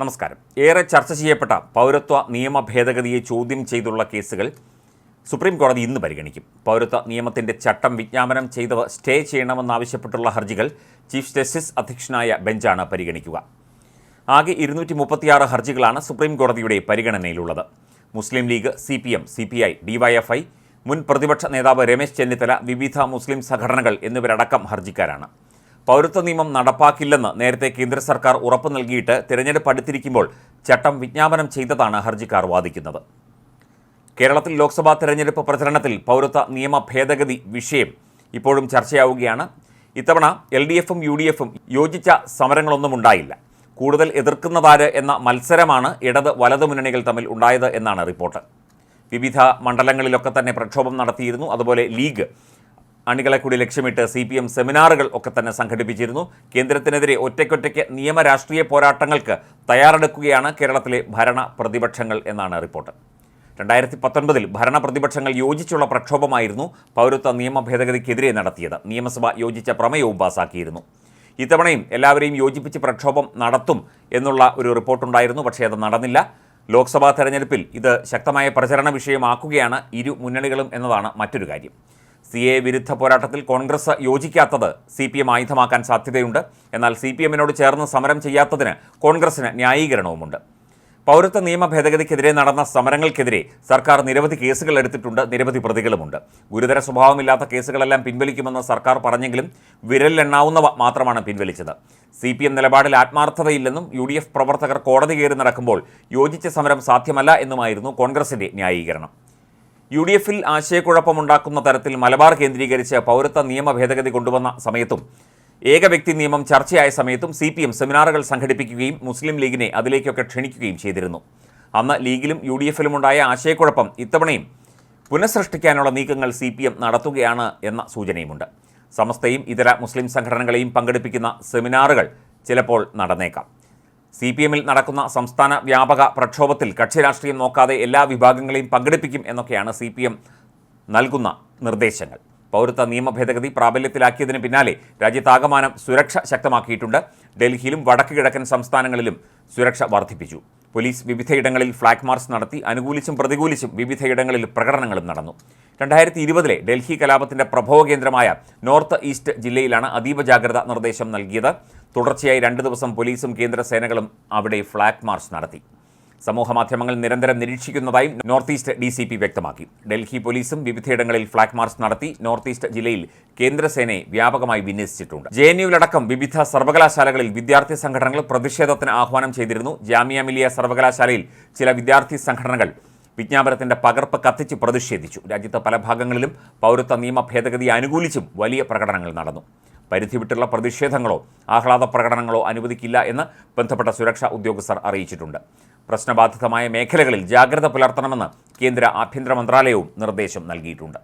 നമസ്കാരം. ഏറെ ചർച്ച ചെയ്യപ്പെട്ട പൗരത്വ നിയമ ഭേദഗതിയെ ചോദ്യം ചെയ്തുള്ള കേസുകൾ സുപ്രീം കോടതി ഇന്ന് പരിഗണിക്കും. പൗരത്വ നിയമത്തിന്റെ ചട്ടം വിജ്ഞാപനം ചെയ്തവ സ്റ്റേ ചെയ്യണമെന്നാവശ്യപ്പെട്ടുള്ള ഹർജികൾ ചീഫ് ജസ്റ്റിസ് അധ്യക്ഷനായ ബെഞ്ചാണ് പരിഗണിക്കുക. ആകെ ഇരുന്നൂറ്റി മുപ്പത്തിയാറ് ഹർജികളാണ് സുപ്രീം കോടതിയുടെ പരിഗണനയിലുള്ളത്. Muslim League C P M C P I DYFI മുൻ പ്രതിപക്ഷ നേതാവ് രമേശ് ചെന്നിത്തല വിവിധ മുസ്ലിം സംഘടനകൾ എന്നിവരടക്കം ഹർജിക്കാരാണ്. പൗരത്വ നിയമം നടപ്പാക്കില്ലെന്ന് നേരത്തെ കേന്ദ്ര സർക്കാർ ഉറപ്പു നൽകിയിട്ട് തിരഞ്ഞെടുപ്പ് അടുത്തിരിക്കുമ്പോൾ ചട്ടം വിജ്ഞാപനം ചെയ്തതാണ് ഹർജിക്കാർ വാദിക്കുന്നത്. കേരളത്തിൽ ലോക്സഭാ തെരഞ്ഞെടുപ്പ് പ്രചരണത്തിൽ പൗരത്വ നിയമ ഭേദഗതി വിഷയം ഇപ്പോഴും ചർച്ചയാവുകയാണ്. ഇത്തവണ എൽ ഡി എഫും യു ഡി എഫും യോജിച്ച സമരങ്ങളൊന്നും ഉണ്ടായില്ല. കൂടുതൽ എതിർക്കുന്നതാര് എന്ന മത്സരമാണ് ഇടത് വലത് മുന്നണികൾ തമ്മിൽ ഉണ്ടായത് എന്നാണ് റിപ്പോർട്ട്. വിവിധ മണ്ഡലങ്ങളിലൊക്കെ തന്നെ പ്രക്ഷോഭം നടത്തിയിരുന്നു. അതുപോലെ ലീഗ് അണികളെ കൂടി ലക്ഷ്യമിട്ട് സി പി എം സെമിനാറുകൾ ഒക്കെ തന്നെ സംഘടിപ്പിച്ചിരുന്നു. കേന്ദ്രത്തിനെതിരെ ഒറ്റയ്ക്കൊറ്റയ്ക്ക് നിയമ രാഷ്ട്രീയ പോരാട്ടങ്ങൾക്ക് തയ്യാറെടുക്കുകയാണ് കേരളത്തിലെ ഭരണ പ്രതിപക്ഷങ്ങൾ എന്നാണ് റിപ്പോർട്ട്. രണ്ടായിരത്തി പത്തൊൻപതിൽ ഭരണ പ്രതിപക്ഷങ്ങൾ യോജിച്ചുള്ള പ്രക്ഷോഭമായിരുന്നു പൗരത്വ നിയമ ഭേദഗതിക്കെതിരെ നടത്തിയത്. നിയമസഭ യോജിച്ച പ്രമേയവും പാസാക്കിയിരുന്നു. ഇത്തവണയും എല്ലാവരെയും യോജിപ്പിച്ച് പ്രക്ഷോഭം നടത്തും എന്നുള്ള ഒരു റിപ്പോർട്ടുണ്ടായിരുന്നു പക്ഷേ അത് നടന്നില്ല. ലോക്സഭാ തെരഞ്ഞെടുപ്പിൽ ഇത് ശക്തമായ പ്രചരണ വിഷയമാക്കുകയാണ് ഇരു മുന്നണികളും എന്നതാണ് മറ്റൊരു കാര്യം. സി എ വിരുദ്ധ പോരാട്ടത്തിൽ കോൺഗ്രസ് യോജിക്കാത്തത് സി പി എം ആയുധമാക്കാൻ സാധ്യതയുണ്ട്. എന്നാൽ സി പി എമ്മിനോട് ചേർന്ന് സമരം ചെയ്യാത്തതിന് കോൺഗ്രസിന് ന്യായീകരണവുമുണ്ട്. പൗരത്വ നിയമ ഭേദഗതിക്കെതിരെ നടന്ന സമരങ്ങൾക്കെതിരെ സർക്കാർ നിരവധി കേസുകൾ എടുത്തിട്ടുണ്ട് നിരവധി പ്രതികളുമുണ്ട്. ഗുരുതര സ്വഭാവമില്ലാത്ത കേസുകളെല്ലാം പിൻവലിക്കുമെന്ന് സർക്കാർ പറഞ്ഞെങ്കിലും വിരലിലെണ്ണാവുന്നവ മാത്രമാണ് പിൻവലിച്ചത്. സി പി എം നിലപാടിൽ ആത്മാർത്ഥതയില്ലെന്നും യു ഡി എഫ് പ്രവർത്തകർ കോടതി കയറി നടക്കുമ്പോൾ യോജിച്ച സമരം സാധ്യമല്ല എന്നുമായിരുന്നു കോൺഗ്രസിന്റെ ന്യായീകരണം. യു ഡി എഫിൽ ആശയക്കുഴപ്പമുണ്ടാക്കുന്ന തരത്തിൽ മലബാർ കേന്ദ്രീകരിച്ച് പൗരത്വ നിയമ ഭേദഗതി കൊണ്ടുവന്ന സമയത്തും ഏക വ്യക്തി നിയമം ചർച്ചയായ സമയത്തും സി പി എം സെമിനാറുകൾ സംഘടിപ്പിക്കുകയും മുസ്ലിം ലീഗിനെ അതിലേക്കൊക്കെ ക്ഷണിക്കുകയും ചെയ്തിരുന്നു. അന്ന് ലീഗിലും യു ഡി എഫിലുമുണ്ടായ ആശയക്കുഴപ്പം ഇത്തവണയും പുനഃസൃഷ്ടിക്കാനുള്ള നീക്കങ്ങൾ സി പി എം നടത്തുകയാണ് എന്ന സൂചനയുമുണ്ട്. സമസ്തയും ഇതര മുസ്ലിം സംഘടനകളെയും പങ്കെടുപ്പിക്കുന്ന സെമിനാറുകൾ ചിലപ്പോൾ നടന്നേക്കാം. സി പി എമ്മിൽ നടക്കുന്ന സംസ്ഥാന വ്യാപക പ്രക്ഷോഭത്തിൽ കക്ഷി രാഷ്ട്രീയം നോക്കാതെ എല്ലാ വിഭാഗങ്ങളെയും പങ്കെടുപ്പിക്കും എന്നൊക്കെയാണ് സി പി എം നൽകുന്ന നിർദ്ദേശങ്ങൾ. പൗരത്വ നിയമ ഭേദഗതി പ്രാബല്യത്തിലാക്കിയതിന് പിന്നാലെ രാജ്യത്താകമാനം സുരക്ഷ ശക്തമാക്കിയിട്ടുണ്ട്. ഡൽഹിയിലും വടക്ക് കിഴക്കൻ സംസ്ഥാനങ്ങളിലും സുരക്ഷ വർദ്ധിപ്പിച്ചു. പോലീസ് വിവിധയിടങ്ങളിൽ ഫ്ളാഗ് മാർച്ച് നടത്തി അനുകൂലിച്ചും പ്രതികൂലിച്ചും വിവിധയിടങ്ങളിൽ പ്രകടനങ്ങളും നടന്നു. രണ്ടായിരത്തി ഇരുപതിലെ ഡൽഹി കലാപത്തിന്റെ പ്രഭവ കേന്ദ്രമായ നോർത്ത് ഈസ്റ്റ് ജില്ലയിലാണ് അതീവ ജാഗ്രത നിർദ്ദേശം നൽകിയത്. തുടർച്ചയായി രണ്ട് ദിവസം പോലീസും കേന്ദ്ര സേനകളും അവിടെ ഫ്ളാഗ് മാർച്ച് നടത്തി. സമൂഹ മാധ്യമങ്ങൾ നിരന്തരം നിരീക്ഷിക്കുന്നതായും north east D C P വ്യക്തമാക്കി. ഡൽഹി പോലീസും വിവിധയിടങ്ങളിൽ ഫ്ളാഗ് മാർച്ച് നടത്തി നോർത്ത് ഈസ്റ്റ് ജില്ലയിൽ കേന്ദ്രസേനയെ വ്യാപകമായി വിന്യസിച്ചിട്ടുണ്ട്. ജെ എൻ യുവിലടക്കം വിവിധ സർവകലാശാലകളിൽ വിദ്യാർത്ഥി സംഘടനകൾ പ്രതിഷേധത്തിന് ആഹ്വാനം ചെയ്തിരുന്നു. ജാമിയ മിലിയ സർവകലാശാലയിൽ ചില വിദ്യാർത്ഥി സംഘടനകൾ വിജ്ഞാപനത്തിന്റെ പകർപ്പ് കത്തിച്ച് പ്രതിഷേധിച്ചു. രാജ്യത്തെ പല ഭാഗങ്ങളിലും പൗരത്വ നിയമ ഭേദഗതിയെ അനുകൂലിച്ചും വലിയ പ്രകടനങ്ങൾ നടന്നു. പരിധി വിട്ടുള്ള പ്രതിഷേധങ്ങളോ ആഹ്ലാദ പ്രകടനങ്ങളോ അനുവദിക്കില്ല എന്ന് ബന്ധപ്പെട്ട സുരക്ഷാ ഉദ്യോഗസ്ഥർ അറിയിച്ചിട്ടുണ്ട്. പ്രശ്നബാധിതമായ മേഖലകളിൽ ജാഗ്രത പുലർത്തണമെന്ന് കേന്ദ്ര ആഭ്യന്തര മന്ത്രാലയവും നിർദ്ദേശം നൽകിയിട്ടുണ്ട്.